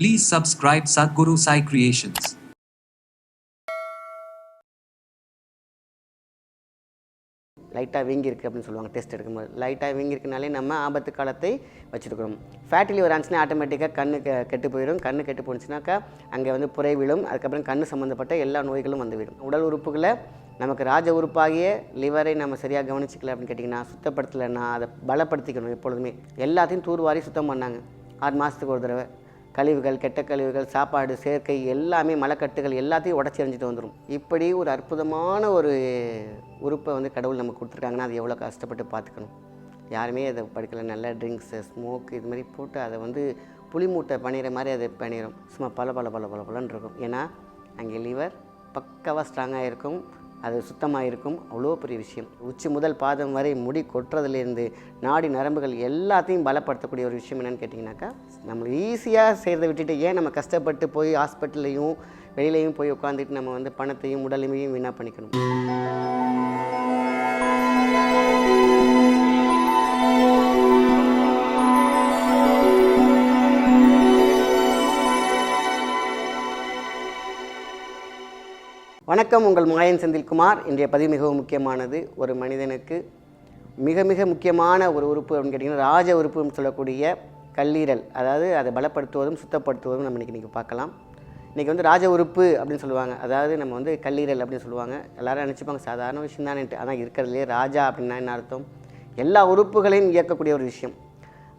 Please subscribe Sadhguru Sai Creations. லைட்டாக வீங்கியிருக்கு அப்படின்னு சொல்லுவாங்க டெஸ்ட் எடுக்கும்போது. லைட்டாக வீங்கியிருக்குனாலே நம்ம ஆபத்து காலத்தை வச்சுருக்கிறோம். ஃபேட்டி லிவர் ஆனிச்சுன்னா ஆட்டோமேட்டிக்காக கண்ணு கெட்டு போயிடும் கண்ணு கெட்டு போணுச்சுனாக்கா அங்கே வந்து புரை விழும். அதுக்கப்புறம் கண்ணு சம்மந்தப்பட்ட எல்லா நோய்களும் வந்துவிடும் உடல் உறுப்புகளை நமக்கு ராஜ உறுப்பாகிய லிவரை நம்ம சரியாக கவனிச்சிக்கல அப்படின்னு கேட்டிங்கன்னா சுத்தப்படுத்தலைன்னா அதை பலப்படுத்திக்கணும் எப்பொழுதுமே. எல்லாத்தையும் தூர்வாரி சுத்தம் பண்ணாங்க. ஆறு மாதத்துக்கு ஒரு தடவை. கழிவுகள் கெட்ட கழிவுகள் சாப்பாடு சேர்க்கை எல்லாமே மலக்கட்டுகள் எல்லாத்தையும் உடச்சி எறிஞ்சிட்டு வந்துடும் இப்படி ஒரு அற்புதமான ஒரு உறுப்பை வந்து கடவுள் நமக்கு கொடுத்துருக்காங்கன்னா அது எவ்வளோ கஷ்டப்பட்டு பார்த்துக்கணும். யாருமே அதை படிக்கல. நல்ல ட்ரிங்க்ஸு ஸ்மோக் இது மாதிரி போட்டு அதை வந்து புளி மூட்டை பண்ணிகிற மாதிரி அதை பண்ணிடும் சும்மா பல பல பல பல பலன்னு இருக்கும். ஏன்னா அங்கே லிவர் பக்காவாக ஸ்ட்ராங்காக இருக்கும். அது சுத்தமாக இருக்கும் அவ்வளோ பெரிய விஷயம். உச்சி முதல் பாதம் வரை முடி கொட்டுறதுலேருந்து நாடி நரம்புகள் எல்லாத்தையும் பலப்படுத்தக்கூடிய ஒரு விஷயம் என்னென்னு கேட்டிங்கனாக்கா நம்ம ஈஸியாக செய்கிறத விட்டுட்டு ஏன் நம்ம கஷ்டப்பட்டு போய் ஹாஸ்பிட்டல்லையும் வெளியிலையும் போய் உட்காந்துட்டு நம்ம வந்து பணத்தையும் உடலையும் வீணாக பண்ணிக்கணும்? வணக்கம் உங்கள் மாயன் செந்தில்குமார். இன்றைய பதிவு மிகவும் முக்கியமானது. ஒரு மனிதனுக்கு மிக மிக முக்கியமான ஒரு உறுப்பு அப்படின்னு கேட்டிங்கன்னா ராஜ உறுப்புன்னு சொல்லக்கூடிய கல்லீரல். அதாவது அதை பலப்படுத்துவதும் சுத்தப்படுத்துவதும் நம்ம இன்றைக்கி இன்றைக்கி பார்க்கலாம். இன்றைக்கி வந்து ராஜ உறுப்பு அப்படின்னு சொல்லுவாங்க. அதாவது நம்ம வந்து கல்லீரல் அப்படின்னு சொல்லுவாங்க. எல்லோரும் நினச்சிப்பாங்க சாதாரண விஷயம் தானேட்டு ஆனால் இருக்கிறதுலே ராஜா அப்படின்னா என்ன அர்த்தம்? எல்லா உறுப்புகளையும் இயக்கக்கூடிய ஒரு விஷயம்.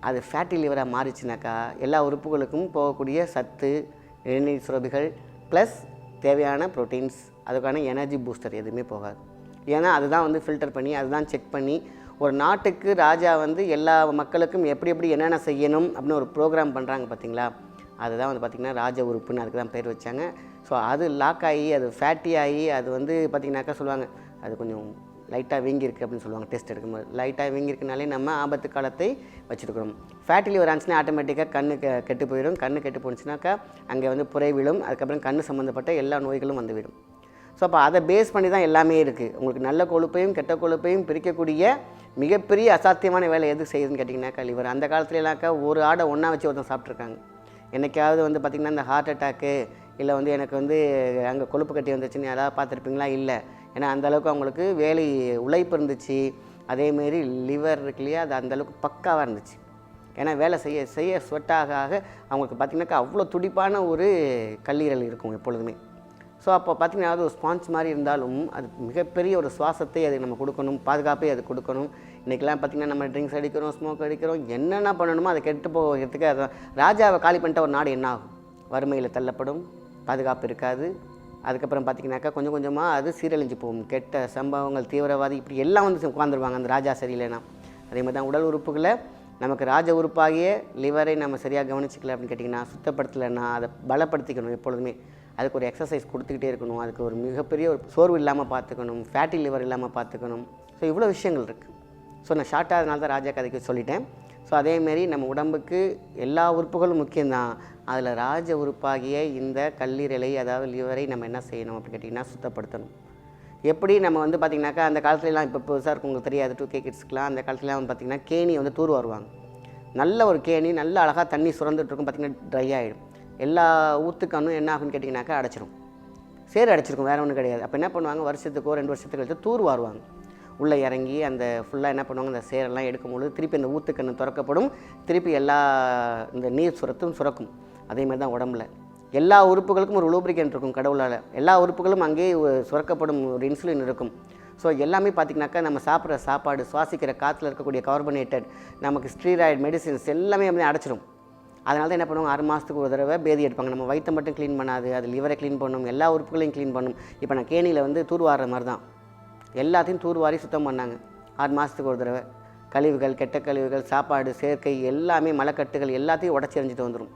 அது ஃபேட்டி லிவராக மாறிச்சுனாக்கா எல்லா உறுப்புகளுக்கும் போகக்கூடிய சத்து இளநீர் சுரபிகள் ப்ளஸ் தேவையான ப்ரோட்டீன்ஸ் அதுக்கான எனர்ஜி பூஸ்டர் எதுவுமே போகாது. ஏன்னா அதுதான் வந்து ஃபில்டர் பண்ணி அதுதான் செக் பண்ணி ஒரு நாட்டுக்கு ராஜா வந்து எல்லா மக்களுக்கும் எப்படி எப்படி என்னென்ன செய்யணும் அப்படின்னு ஒரு ப்ரோக்ராம் பண்ணுறாங்க பார்த்தீங்களா அதுதான் வந்து பார்த்திங்கன்னா ராஜ உறுப்புன்னு அதுக்கு தான் பேர் வச்சாங்க. ஸோ அது லாக் ஆகி அது ஃபேட்டி ஆகி அது வந்து பார்த்திங்கனாக்கா சொல்லுவாங்க அது கொஞ்சம் லைட்டாக வீங்கியிருக்கு அப்படின்னு சொல்லுவாங்க டெஸ்ட் எடுக்கும்போது. லைட்டாக வீங்கியிருக்குனாலே நம்ம ஆபத்து காலத்தை வச்சுருக்கிறோம். ஃபேட்டி லிவர் ஆனிச்சுன்னா ஆட்டோமேட்டிக்காக கண்ணு கெட்டு போயிடும் கண்ணு கெட்டு போணுச்சுனாக்கா அங்கே வந்து புரை விழும். அதுக்கப்புறம் கண்ணு சம்மந்தப்பட்ட எல்லா நோய்களும் வந்துவிடும். ஸோ அப்போ அதை பேஸ் பண்ணி தான் எல்லாமே இருக்குது உங்களுக்கு நல்ல கொழுப்பையும் கெட்ட கொழுப்பையும் பிரிக்கக்கூடிய மிகப்பெரிய அசாத்தியமான வேலை எது செய்யுதுன்னு கேட்டிங்கனாக்கா லிவர் அந்த காலத்துலனாக்கா ஒரு ஆடை ஒன்றா வச்சு ஒருத்தன் சாப்பிட்ருக்காங்க என்னைக்காவது வந்து பார்த்திங்கன்னா இந்த ஹார்ட் அட்டாக்கு இல்லை வந்து எனக்கு வந்து அங்கே கொழுப்பு கட்டி வந்துச்சுன்னு யாராவது பார்த்துருப்பீங்களா? இல்லை. ஏன்னா அந்தளவுக்கு அவங்களுக்கு வேலை உழைப்பு இருந்துச்சு. அதேமாரி லிவர் இருக்கு இல்லையா அது அந்தளவுக்கு பக்காவாக இருந்துச்சு. ஏன்னா வேலை செய்ய செய்ய ஸ்வெட்டாக ஆக அவங்களுக்கு பார்த்திங்கனாக்கா அவ்வளோ துடிப்பான ஒரு கல்லீரல் இருக்கும் எப்பொழுதுமே. ஸோ அப்போ பார்த்திங்கன்னா அது ஒரு ஸ்பான்ஸ் மாதிரி இருந்தாலும் அது மிகப்பெரிய ஒரு சுவாசத்தை அது நம்ம கொடுக்கணும் பாதுகாப்பை அது கொடுக்கணும். இன்றைக்கெல்லாம் பார்த்திங்கன்னா நம்ம ட்ரிங்க்ஸ் அடிக்கிறோம் ஸ்மோக் அடிக்கிறோம் என்னென்ன பண்ணணுமோ அதை கெட்டு போகிறதுக்கு அது ராஜாவை காலி பண்ணிட்ட ஒரு நாடு என்ன ஆகும்? வறுமையில் தள்ளப்படும் பாதுகாப்பு இருக்காது. அதுக்கப்புறம் பார்த்திங்கனாக்கா கொஞ்சம் கொஞ்சமாக அது சீரழிஞ்சு போகும். கெட்ட சம்பவங்கள் தீவிரவாதி இப்படி எல்லாம் வந்து உட்காந்துருவாங்க அந்த ராஜா சரியில்லைன்னா. அதே மாதிரி தான் உடல் உறுப்புகளை நமக்கு ராஜ உறுப்பாகிய லிவரை நம்ம சரியாக கவனிச்சிக்கல அப்படின்னு கேட்டிங்கன்னா சுத்தப்படுத்தலைன்னா அதை பலப்படுத்திக்கணும் எப்பொழுதுமே. அதுக்கு ஒரு எக்ஸசைஸ் கொடுத்துக்கிட்டே இருக்கணும். அதுக்கு ஒரு மிகப்பெரிய ஒரு சோர்வு இல்லாமல் பார்த்துக்கணும் ஃபேட்டி லிவர் இல்லாமல் பார்த்துக்கணும் ஸோ இவ்வளோ விஷயங்கள் இருக்குது ஸோ நான் ஷார்ட்டாக அதனால தான் ராஜா கதைக்கு சொல்லிட்டேன். ஸோ அதேமாரி நம்ம உடம்புக்கு எல்லா உறுப்புகளும் முக்கியம்தான். அதில் ராஜ உறுப்பாகிய இந்த கல்லீரலை அதாவது லிவரை நம்ம என்ன செய்யணும் அப்படின்னு கேட்டிங்கன்னா சுத்தப்படுத்தணும். எப்படி நம்ம வந்து பார்த்திங்கனாக்கா அந்த காலத்துலலாம் இப்போ புதுசாக இருக்கும் உங்களுக்கு தெரியாது டூ கே கிட்ஸ்க்குலாம் அந்த காலத்துலலாம் வந்து பார்த்திங்கன்னா கேணி வந்து தூர் வருவாங்க. நல்ல ஒரு கேணி நல்ல அழகாக தண்ணி சுரந்துட்டு இருக்கும் பார்த்திங்கன்னா ட்ரை ஆகிடும் எல்லா ஊத்துக்கண்ணும் என்ன ஆகும்னு கேட்டிங்கனாக்கா அடைச்சிரும். சேர் அடைச்சிருக்கும் வேறு ஒன்றும் கிடையாது. அப்போ என்ன பண்ணுவாங்க? வருஷத்துக்கோ ரெண்டு வருஷத்துக்கு கழித்து தூர் வாருவாங்க. உள்ளே இறங்கி அந்த ஃபுல்லாக என்ன பண்ணுவாங்க? அந்த சேரெல்லாம் எடுக்கும்பொழுது திருப்பி அந்த ஊத்துக்கண்ணு திறக்கப்படும். திருப்பி எல்லா இந்த நீர் சுரத்தும் சுரக்கும். அதே மாதிரி தான் உடம்புல. எல்லா உறுப்புகளுக்கும் ஒரு லூப்ரிகன்ட் இருக்கும் கடவுளால். எல்லா உறுப்புகளும் அங்கேயே ஒரு சுரக்கப்படும் ஒரு இன்சுலின் இருக்கும். ஸோ எல்லாமே பார்த்திங்கனாக்கா நம்ம சாப்பிட்ற சாப்பாடு சுவாசிக்கிற காற்றுல இருக்கக்கூடிய கார்பனேட்டட் நமக்கு ஸ்டீராய்டு மெடிசின்ஸ் எல்லாமே அப்படியே அடைச்சிடும் அதனால தான் என்ன பண்ணுவாங்க? ஆறு மாதத்துக்கு ஒரு தடவை பேதி எடுப்பாங்க. நம்ம வயிற்றை மட்டும் க்ளீன் பண்ணாது அது லிவரை க்ளீன் பண்ணணும் எல்லா உறுப்புகளையும் க்ளீன் பண்ணணும் இப்போ நான் கேணியில் வந்து தூர்வாடுற மாதிரி தான் எல்லாத்தையும் தூர்வாரி சுத்தம் பண்ணாங்க. ஆறு மாதத்துக்கு ஒரு தடவை. கழிவுகள் கெட்ட கழிவுகள் சாப்பாடு சேர்க்கை எல்லாமே மலக்கட்டுகள் எல்லாத்தையும் உடச்சி எறிஞ்சிட்டு வந்துடும்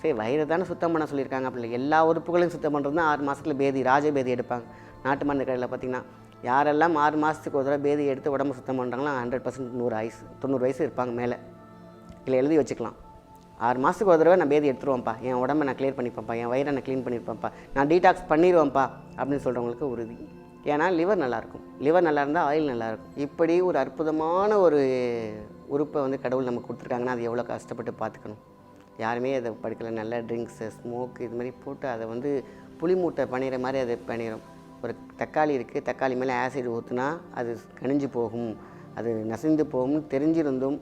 சரி வயிறு தானே சுத்தம் பண்ண சொல்லியிருக்காங்க. அப்படி இல்லை எல்லா உறுப்புகளையும் சுத்தம் பண்ணுறது தான் ஆறு மாதத்தில் பேதி ராஜ பேதி எடுப்பாங்க. நாட்டு மருந்து கடையில் பார்த்திங்கன்னா யாரெல்லாம் ஆறு மாதத்துக்கு ஒரு தடவை பேதி எடுத்து உடம்பு சுத்தம் பண்ணுறாங்களோ ஹண்ட்ரட் பர்சன்ட் நூறு ஐஸ் தொண்ணூறு வயசு இருப்பாங்க மேலே. இல்லை எழுதி வச்சுக்கலாம். ஆறு மாதத்துக்கு ஒரு தடவை நான் பேதி எடுத்துருவேன்ப்பா என் உடம்பை நான் கிளியர் பண்ணிப்பேன்ப்பா. என் வயிறை நான் க்ளீன் பண்ணியிருப்பேன்ப்பா நான் டீடாக்ஸ் பண்ணிடுவேன்ப்பா அப்படின்னு சொல்கிறவங்களுக்கு உறுதி. ஏன்னா லிவர் நல்லாயிருக்கும். லிவர் நல்லா இருந்தால் ஆயில் நல்லாயிருக்கும். இப்படி ஒரு அற்புதமான ஒரு உறுப்பை வந்து கடவுள் நமக்கு கொடுத்துருக்காங்கன்னா அது எவ்வளோ கஷ்டப்பட்டு பார்த்துக்கணும். யாருமே அதை படிக்கல. நல்ல ட்ரிங்க்ஸு ஸ்மோக்கு இது மாதிரி போட்டு அதை வந்து புளி மூட்டை பண்ணிடுற மாதிரி அதை பண்ணிடும் ஒரு தக்காளி இருக்குது தக்காளி மேலே ஆசிட் ஊற்றுனா அது கனிஞ்சு போகும். அது நசிந்து போகும்னு தெரிஞ்சிருந்தும்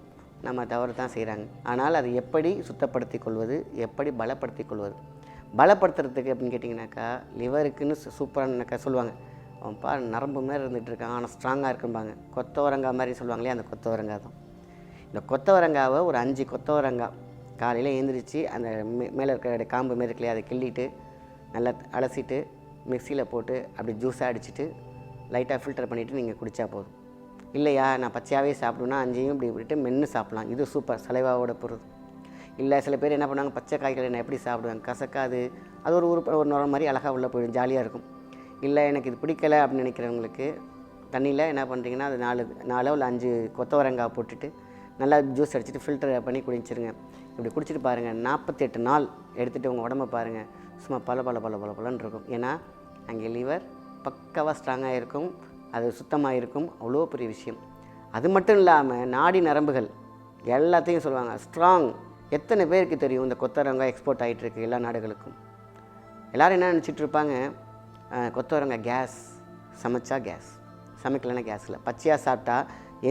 நம்ம தவறு தான் செய்கிறாங்க ஆனால் அதை எப்படி சுத்தப்படுத்தி கொள்வது எப்படி பலப்படுத்தி கொள்வது? பலப்படுத்துறதுக்கு அப்படின்னு கேட்டிங்கனாக்கா லிவருக்குன்னு சூப்பரானக்கா சொல்லுவாங்க. அவன் பா நரம்பு மாதிரி இருந்துகிட்டு இருக்கான். ஆனால் ஸ்ட்ராங்காக இருக்கும்பாங்க. கொத்தவரங்காய் மாதிரி சொல்லுவாங்களே அந்த கொத்தவரங்காய் தான். இந்த கொத்தவரங்காவை ஒரு அஞ்சு கொத்தவரங்காய் காலையில் எழுந்திரிச்சு அந்த மே மேலே இருக்கிற காம்பு மாரி இருக்கலையே அதை கிள்ளிட்டு நல்லா அலசிட்டு மிக்சியில் போட்டு அப்படி ஜூஸாக அடிச்சிட்டு லைட்டாக ஃபில்டர் பண்ணிவிட்டு நீங்கள் குடித்தா போதும். இல்லையா? நான் பச்சையாகவே சாப்பிடுவேன்னா அஞ்சையும் இப்படி இப்படிட்டு மென்று சாப்பிட்லாம். இது சூப்பர். சலைவாவோட பொருள். இல்லை சில பேர் என்ன பண்ணுவாங்க? பச்சை காய்கறி நான் எப்படி சாப்பிடுவேன்? கசக்காது. அது ஒரு ஒரு ஒரு நுரம் மாதிரி அழகாக உள்ளே போயிடும். ஜாலியாக இருக்கும். இல்லை எனக்கு இது பிடிக்கலை அப்படின்னு நினைக்கிறவங்களுக்கு தண்ணியில் என்ன பண்ணுறீங்கன்னா அது நாலு நாலோ இல்லை அஞ்சு கொத்தவரங்காய் போட்டுட்டு நல்லா ஜூஸ் அடிச்சுட்டு ஃபில்டர் பண்ணி குடிச்சிருங்க. இப்படி குடிச்சிட்டு பாருங்கள் நாற்பத்தெட்டு நாள் எடுத்துகிட்டு உங்கள் உடம்ப பாருங்கள் சும்மா பல பல பல பல பலன்னு இருக்கும். ஏன்னா அங்கே லிவர் பக்காவாக ஸ்ட்ராங்காக இருக்கும். அது சுத்தமாக இருக்கும் அவ்வளோ பெரிய விஷயம். அது மட்டும் இல்லாமல் நாடி நரம்புகள் எல்லாத்தையும் சொல்லுவாங்க. ஸ்ட்ராங் எத்தனை பேருக்கு தெரியும் இந்த கொத்தரங்காய் எக்ஸ்போர்ட் ஆகிட்டுருக்கு எல்லா நாடுகளுக்கும்? எல்லோரும் என்ன நினச்சிட்டு இருப்பாங்க? கொத்தவரங்காய் கேஸ் சமைச்சா கேஸ் சமைக்கலைன்னா கேஸ் இல்லை. பச்சையாக சாப்பிட்டா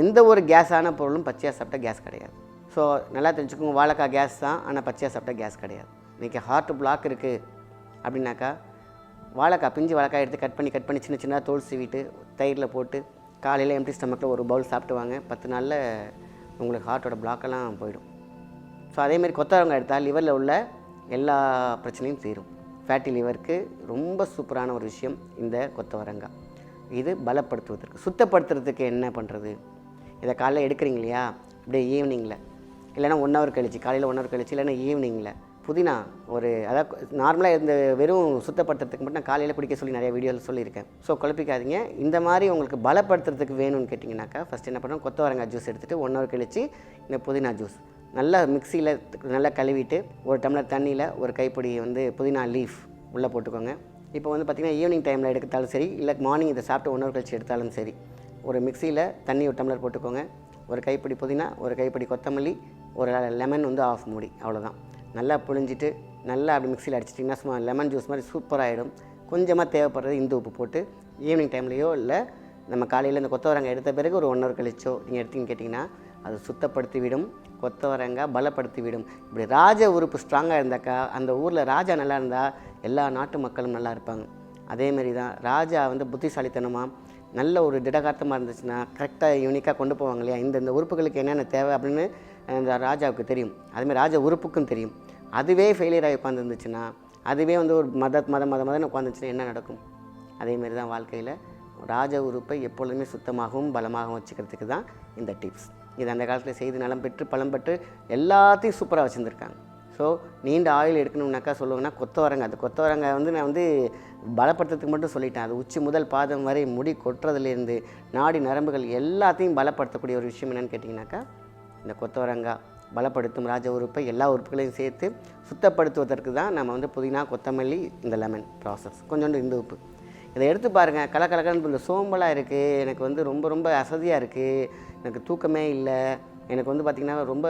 எந்த ஒரு கேஸான பொருளும் பச்சையாக சாப்பிட்டா கேஸ் கிடையாது. ஸோ நல்லா தெரிஞ்சுக்கோங்க. வாழைக்காய் கேஸ் தான் ஆனால் பச்சையாக சாப்பிட்டா கேஸ் கிடையாது. இன்றைக்கி ஹார்ட் பிளாக் இருக்குது அப்படின்னாக்கா வாழைக்காய் பிஞ்சு வாழைக்காய் எடுத்து கட் பண்ணி கட் பண்ணி சின்ன சின்ன தோல் சீவிட்டு தயிரில் போட்டு காலையில் எம்டி ஸ்டமக்கில் ஒரு பவுல் சாப்பிட்டு வாங்க பத்து நாளில் உங்களுக்கு ஹார்ட்டோட பிளாக்கெல்லாம் போயிடும். ஸோ அதேமாதிரி கொத்தவரங்காய் எடுத்தால் லிவரில் உள்ள எல்லா பிரச்சனையும் தீரும். ஃபேட்டி லிவருக்கு ரொம்ப சூப்பரான ஒரு விஷயம் இந்த கொத்தவரங்காய். இது பலப்படுத்துவதற்கு சுத்தப்படுத்துறதுக்கு என்ன பண்ணுறது இதை காலைல எடுக்கிறீங்க இல்லையா? அப்படியே ஈவினிங்கில் இல்லைன்னா ஒன் ஹவர் கழிச்சு காலையில் ஒன் ஹவர் கழிச்சு இல்லைன்னா ஈவினிங்கில் புதினா ஒரு அதாவது நார்மலாக இந்த வெறும் சுத்தப்படுத்துறதுக்கு மட்டும் நான் காலையில் குடிக்க சொல்லி நிறைய வீடியோவில் சொல்லியிருக்கேன். ஸோ குழப்பிக்காதீங்க. இந்த மாதிரி உங்களுக்கு பலப்படுத்துறதுக்கு வேணும்னு கேட்டிங்கனாக்கா ஃபஸ்ட் என்ன பண்ணணும்? கொத்தவரங்காய் ஜூஸ் எடுத்துகிட்டு ஒன் ஹவர் கழித்து இந்த புதினா ஜூஸ் நல்லா மிக்சியில் நல்லா கழுவிட்டு ஒரு டம்ளர் தண்ணியில் ஒரு கைப்பிடி வந்து புதினா லீஃப் உள்ளே போட்டுக்கோங்க. இப்போ வந்து பார்த்திங்கன்னா ஈவினிங் டைமில் எடுத்தாலும் சரி இல்லை மார்னிங் இதை சாப்பிட்டு ஒன் ஹவர் கழிச்சு எடுத்தாலும் சரி ஒரு மிக்சியில் தண்ணி ஒரு டம்ளர் போட்டுக்கோங்க. ஒரு கைப்பிடி புதினா ஒரு கைப்பிடி கொத்தமல்லி ஒரு லெமன் வந்து ஆஃப் மூடி அவ்வளோதான் நல்லா புழிஞ்சிட்டு நல்லா அப்படி மிக்சியில் அடிச்சிட்டிங்கன்னா சும்மா லெமன் ஜூஸ் மாதிரி சூப்பராகிடும் கொஞ்சமாக தேவைப்படுறது இந்து உப்பு போட்டு ஈவினிங் டைம்லேயோ இல்லை நம்ம காலையில் இந்த கொத்தவரங்காய் எடுத்த பிறகு ஒரு ஒன் ஹவர் கழிச்சோ நீங்கள் எடுத்தீங்கன்னு கேட்டிங்கன்னா அது சுத்தப்படுத்தி விடும் கொத்தவரங்காய் பலப்படுத்தி விடும் இப்படி ராஜ உறுப்பு ஸ்ட்ராங்காக இருந்தாக்கா அந்த ஊரில் ராஜா நல்லா இருந்தால் எல்லா நாட்டு மக்களும் நல்லா இருப்பாங்க. அதேமாரி தான் ராஜா வந்து புத்திசாலித்தனமாக நல்ல ஒரு திடகாத்தமாக இருந்துச்சுன்னா கரெக்டாக யூனிக்காக கொண்டு போவாங்க இல்லையா? இந்த இந்த உறுப்புகளுக்கு என்னென்ன தேவை அப்படின்னு அந்த ராஜாவுக்கு தெரியும். அதுமாதிரி ராஜா உறுப்புக்கும் தெரியும். அதுவே ஃபெயிலியர் ஆகி உட்காந்துருந்துச்சுன்னா அதுவே வந்து ஒரு மத மத மத மதன்னு உட்காந்துச்சுன்னா என்ன நடக்கும்? அதேமாரி தான் வாழ்க்கையில் ராஜ உறுப்பை எப்பொழுதுமே சுத்தமாகவும் பலமாகவும் வச்சுக்கிறதுக்கு தான் இந்த டிப்ஸ் இது அந்த காலத்தில் செய்து நலம் பெற்று பலம் பெற்று எல்லாத்தையும் சூப்பராக வச்சுருந்துருக்காங்க. ஸோ நீண்ட ஆயில் எடுக்கணும்னாக்கா சொல்லுவாங்கன்னா கொத்தவரங்க அது கொத்தவரங்க வந்து நான் வந்து பலப்படுத்துறதுக்கு மட்டும் சொல்லிட்டேன். அது உச்சி முதல் பாதம் வரை முடி கொட்டுறதுலேருந்து நாடி நரம்புகள் எல்லாத்தையும் பலப்படுத்தக்கூடிய ஒரு விஷயம் என்னென்னு கேட்டிங்கனாக்கா இந்த கொத்தவரங்காய் பலப்படுத்தும் ராஜ உறுப்பை எல்லா உறுப்புகளையும் சேர்த்து சுத்தப்படுத்துவதற்கு தான் நம்ம வந்து புதினா கொத்தமல்லி இந்த லெமன் ப்ராசஸ் கொஞ்சோண்டு இந்து உப்பு. இதை எடுத்து பாருங்கள் கலக்கலக்கன்னு இந்த சோம்பலாக இருக்குது எனக்கு வந்து ரொம்ப ரொம்ப அசதியாக இருக்குது எனக்கு தூக்கமே இல்லை. எனக்கு வந்து பார்த்திங்கன்னா ரொம்ப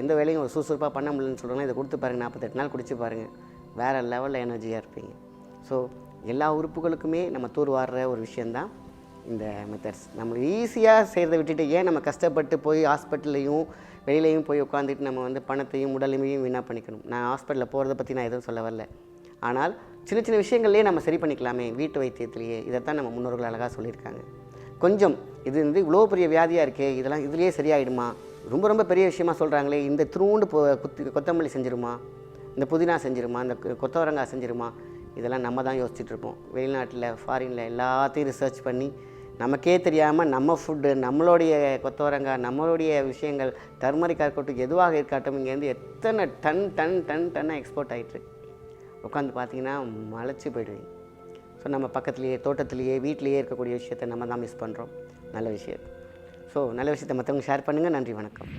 எந்த வேலையும் ஒரு சுறுசுறுப்பாக பண்ண முடியலன்னு சொல்கிறாங்க இதை கொடுத்து பாருங்கள் நாற்பத்தெட்டு நாள் குடிச்சு பாருங்கள் வேறு லெவலில் எனர்ஜியாக இருப்பீங்க. ஸோ எல்லா உறுப்புகளுக்குமே நம்ம தூர்வாடுற ஒரு விஷயந்தான் இந்த மெத்தட்ஸ் நம்ம ஈஸியாக செய்கிறத விட்டுட்டு ஏன் நம்ம கஷ்டப்பட்டு போய் ஹாஸ்பிட்டல்லையும் வெளியிலையும் போய் உட்காந்துட்டு நம்ம வந்து பணத்தையும் உடலையும் வீணாக பண்ணிக்கணும். நான் ஹாஸ்பிட்டலில் போகிறத பற்றி நான் எதுவும் சொல்ல வரல. ஆனால் சின்ன சின்ன விஷயங்கள்லேயே நம்ம சரி பண்ணிக்கலாமே வீட்டு வைத்தியத்திலேயே. தான் நம்ம முன்னோர்கள் அழகாக சொல்லியிருக்காங்க. கொஞ்சம் இது வந்து இவ்வளோ பெரிய வியாதியாக இருக்கே இதெல்லாம் இதுலேயே சரியாயிடுமா? ரொம்ப ரொம்ப பெரிய விஷயமா சொல்கிறாங்களே இந்த திருவுண்டு பொ குத்தி கொத்தமல்லி செஞ்சிருமா? இந்த புதினா செஞ்சிருமா? இந்த கொத்தவரங்காய் செஞ்சிருமா? இதெல்லாம் நம்ம தான் யோசிச்சுட்ருப்போம் வெளிநாட்டில் ஃபாரினில் எல்லாத்தையும் ரிசர்ச் பண்ணி நமக்கே தெரியாமல் நம்ம ஃபுட்டு நம்மளுடைய கொத்தவரங்காய் நம்மளுடைய விஷயங்கள் டர்மரிக்காக இருக்கட்டும் எதுவாக இருக்கட்டும் இங்கேருந்து எத்தனை டன் டன் டன் டன்னாக எக்ஸ்போர்ட் ஆகிட்டுருக்கு உட்காந்து பார்த்தீங்கன்னா மலைச்சு போயிடுவீங்க. ஸோ நம்ம பக்கத்துலேயே தோட்டத்துலேயே வீட்டிலேயே இருக்கக்கூடிய விஷயத்தை நம்ம தான் மிஸ் பண்ணுறோம் நல்ல விஷயம். ஸோ நல்ல விஷயத்தை மற்றவங்க ஷேர் பண்ணுங்கள் நன்றி வணக்கம்.